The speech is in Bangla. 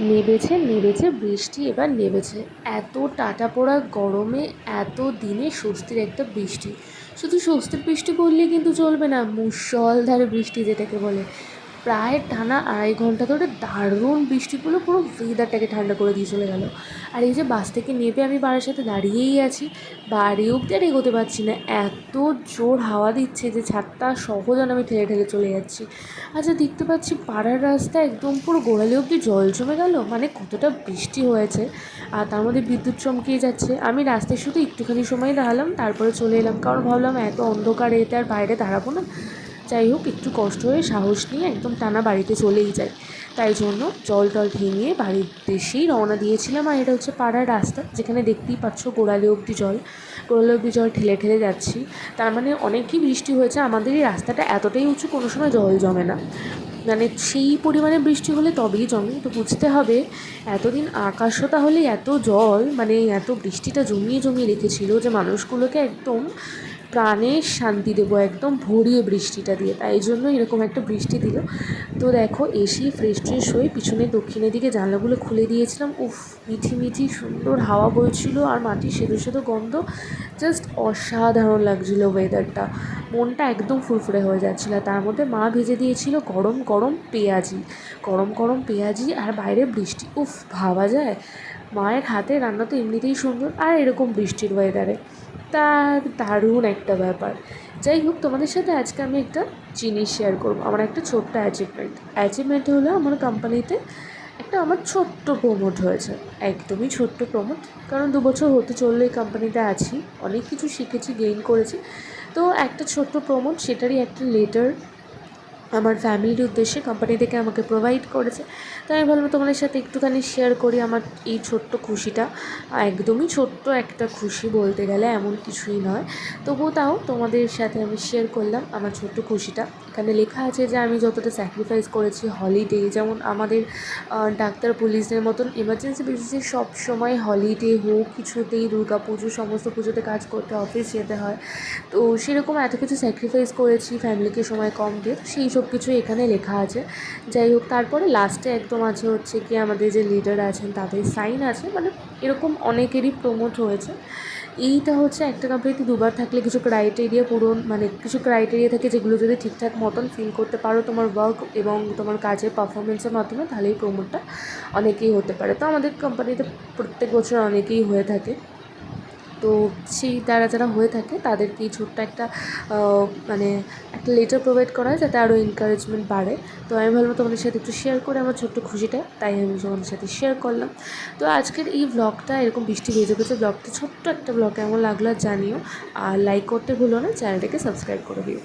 নেমেছে নেবেছে বৃষ্টি এবার নেবেছে এত টাটা পড়া গরমে, এত দিনে স্বস্তির একটা বৃষ্টি। শুধু স্বস্তির বৃষ্টি বললে কিন্তু চলবে না মুসলধারে বৃষ্টি যেটাকে বলে। প্রায় টানা আড়াই ঘণ্টা ধরে দারুণ বৃষ্টি পড়ল, পুরো ওয়েদারটাকে ঠান্ডা করে দিয়ে চলে গেল। আর এই যে বাস থেকে নেমে আমি বাড়ির সাথে দাঁড়িয়েই আছি, বাড়ি অব্দি আর এগোতে পারছি না। এত জোর হাওয়া দিচ্ছে যে ছাদটা সহজ আমি ঠেলে ঠেলে চলে যাচ্ছি। আচ্ছা দেখতে পাচ্ছি পাড়ার রাস্তা একদম পুরো গোড়ালি অব্দি জল জমে গেল? মানে কতটা বৃষ্টি হয়েছে। আর তার মধ্যে বিদ্যুৎ চমকিয়ে যাচ্ছে। আমি রাস্তায় শুধু একটুখানি সময় দাঁড়ালাম, তারপরে চলে এলাম। কারণ ভাবলাম এত অন্ধকার এতে আর বাইরে দাঁড়াবো না। যাই হোক, একটু কষ্ট হয়ে সাহস নিয়ে একদম টানা বাড়িতে চলেই যাই। তাই জন্য জল টল ভেঙে বাড়ির দেশেই রওনা দিয়েছিলাম আর এটা হচ্ছে পাড়ার রাস্তা, যেখানে দেখতেই পাচ্ছ গোড়ালি অবধি জল। গোড়ালি অবধি জল ঠেলে ঠেলে যাচ্ছি। তার মানে অনেকই বৃষ্টি হয়েছে, আমাদের এই রাস্তাটা এতটাই উঁচু, কোনো সময় জল জমে না। মানে সেই পরিমাণে বৃষ্টি হলে তবেই জমে। তো বুঝতে হবে, এতদিন আকাশও তাহলে এত জল মানে এত বৃষ্টিটা জমিয়ে জমিয়ে রেখেছিল যে মানুষগুলোকে একদম প্রাণের শান্তি দেবো, একদম ভরিয়ে বৃষ্টিটা দিয়ে। তাই জন্য এরকম একটা বৃষ্টি দিল। তো দেখো, এসি ফ্রেশ ট্রেশ হয়ে পিছনে দক্ষিণের দিকে জানলাগুলো খুলে দিয়েছিলাম। উফ, মিঠি মিঠি সুন্দর হাওয়া বইছিল আর মাটির সেদো সেদো গন্ধ জাস্ট অসাধারণ লাগছিল ওয়েদারটা মনটা একদম ফুরফুরে হয়ে যাচ্ছিল। তার মধ্যে মা ভেজে দিয়েছিল গরম গরম পেঁয়াজি, গরম গরম পেঁয়াজি আর বাইরে বৃষ্টি। উফ, ভাবা যায়। মায়ের হাতে রান্না তো এমনিতেই সুন্দর, আর এরকম বৃষ্টির ওয়েদারে তার দারুণ একটা ব্যাপার। যাই হোক, তোমাদের সাথে আজকে আমি একটা জিনিস শেয়ার করব। আমার একটা ছোট্ট অ্যাচিভমেন্ট অ্যাচিভমেন্ট হলো আমার কোম্পানিতে একটা আমার ছোট্ট প্রমোট হয়েছে। একদমই ছোট্ট প্রমোট কারণ দু বছর হতে চললে কোম্পানিতে আছি। অনেক কিছু শিখেছি গেইন করেছি। তো একটা ছোট্ট প্রমোট সেটারই একটা লেটার আমার ফ্যামিলির উদ্দেশ্যে কোম্পানি থেকে আমাকে প্রোভাইড করেছে। তাই আমি ভাবলাম তোমাদের সাথে একটুখানি শেয়ার করি আমার এই ছোট্ট খুশিটা। একদমই ছোট্ট একটা খুশি বলতে গেলে এমন কিছুই নয়। তবুও তাও তোমাদের সাথে আমি শেয়ার করলাম আমার ছোট্ট খুশিটা। এখানে লেখা আছে যে আমি যতটা স্যাক্রিফাইস করেছি হলিডে যেমন আমাদের ডাক্তার পুলিশদের মতন এমার্জেন্সি বেসিসে সব সময় হলিডে হোক, কিছুতেই দুর্গা পুজো, সমস্ত পুজোতে কাজ করতে অফিস যেতে হয়। তো সেরকম এত কিছু স্যাক্রিফাইস করেছি ফ্যামিলিকে সময় কম দিয়ে সেই সব কিছু এখানে লেখা আছে। যাই হোক, তারপরে লাস্টে একদম আছে হচ্ছে কি আমাদের যে লিডার আছেন, তাদের সাইন আছে। মানে এরকম অনেকেরই প্রমোট হয়েছে। এইটা হচ্ছে একটা কোম্পানিতে দুবার থাকলে কিছু ক্রাইটেরিয়া পূরণ মানে কিছু ক্রাইটেরিয়া থাকে যেগুলো যদি ঠিকঠাক মতন ফিল করতে পারো তোমার ওয়ার্ক এবং তোমার কাজের পারফরমেন্সের মাধ্যমে, তাহলেই প্রমোটটা অনেকেই হতে পারে। তো আমাদের কোম্পানিতে প্রত্যেক বছর অনেকেই হয়ে থাকে। তো সেই তারা যারা হয়ে থাকে তাদেরকেই ছোট্ট একটা মানে একটা লেটার প্রোভাইড করা হয় যাতে আরও এনকারেজমেন্ট বাড়ে। তো আমি ভাবলাম তোমাদের সাথে একটু শেয়ার করে আমার ছোট্ট খুশিটা, তাই আমি তোমাদের সাথে শেয়ার করলাম। তো আজকের এই ব্লগটা এরকম বৃষ্টি ভেজে ভেজে ব্লগটা ছোট্ট একটা ব্লগ এমন লাগল জানিও। আর লাইক করতে ভুলো না চ্যানেলটাকে সাবস্ক্রাইব করে দিও।